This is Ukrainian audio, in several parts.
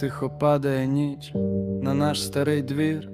Тихо падає ніч на наш старий двір,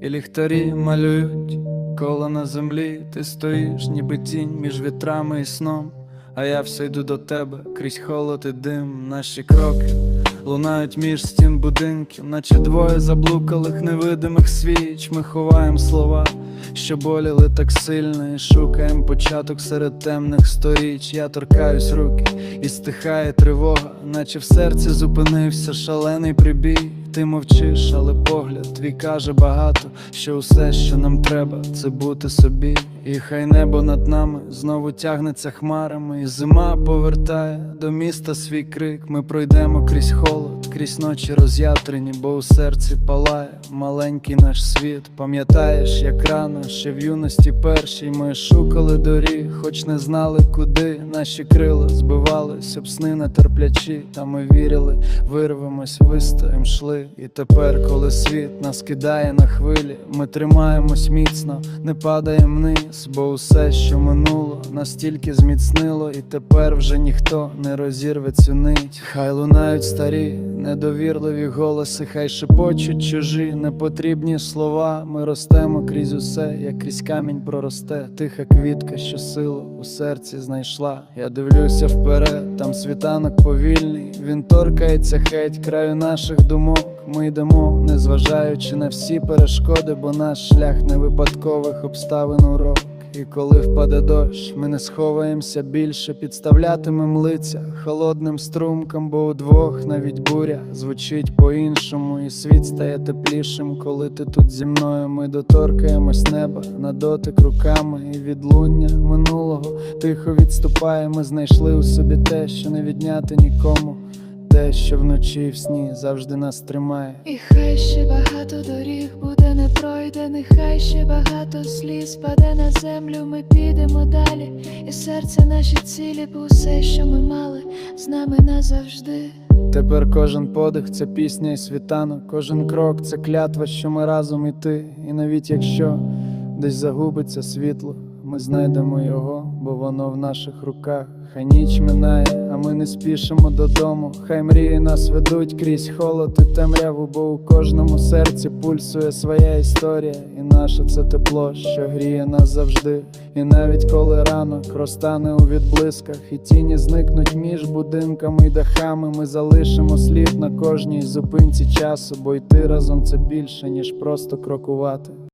і ліхтарі малюють коло на землі. Ти стоїш, ніби тінь між вітрами і сном. А я все йду до тебе крізь холод і дим, наші кроки лунають між стін будинків, наче двоє заблукалих невидимих свіч. Ми ховаємо слова, що боліли так сильно, і шукаємо початок серед темних сторіч. Я торкаюсь руки, і стихає тривога, наче в серці зупинився шалений прибій. Ти мовчиш, але погляд твій каже багато, що усе, що нам треба, це бути собі. І хай небо над нами знову тягнеться хмарами, і зима повертає до міста свій крик. Ми пройдемо крізь холод, крізь ночі роз'ятрені, бо у серці палає маленький наш світ. Пам'ятаєш, як рано, ще в юності першій ми шукали доріг, хоч не знали куди. Наші крила збивались, об сни нетерплячі, та ми вірили, вирвемось, вистоїм, шли. І тепер, коли світ нас кидає на хвилі, ми тримаємось міцно, не падаємо вниз, бо усе, що минуло, настільки зміцнило, і тепер вже ніхто не розірве цю нить. Хай лунають старі, недовірливі голоси, хай шепочуть чужі, непотрібні слова. Ми ростемо крізь усе, як крізь камінь проросте. Тиха квітка, що силу у серці знайшла. Я дивлюся вперед, там світанок повільний. Він торкається геть краю наших думок. Ми йдемо, незважаючи на всі перешкоди, бо наш шлях не випадкових обставин урок. І коли впаде дощ, ми не сховаємося більше, підставлятимем лиця холодним струмкам, бо удвох навіть буря звучить по-іншому, і світ стає теплішим, коли ти тут зі мною. Ми доторкаємось неба на дотик руками, і відлуння минулого тихо відступає. Ми знайшли у собі те, що не відняти нікому. Те, що вночі і в сні завжди нас тримає. І хай ще багато доріг буде не пройдених, хай ще багато сліз паде на землю, ми підемо далі, і серце наші цілі, бо все, що ми мали, з нами назавжди. Тепер кожен подих це пісня і світанок, кожен крок це клятва, що ми разом іти. І навіть якщо десь загубиться світло, ми знайдемо його, бо воно в наших руках. Хай ніч минає, а ми не спішимо додому. Хай мрії нас ведуть крізь холод і темряву, бо у кожному серці пульсує своя історія, і наше це тепло, що гріє нас завжди. І навіть коли ранок розтане у відблисках, і тіні зникнуть між будинками і дахами, ми залишимо слід на кожній зупинці часу, бо йти разом це більше, ніж просто крокувати.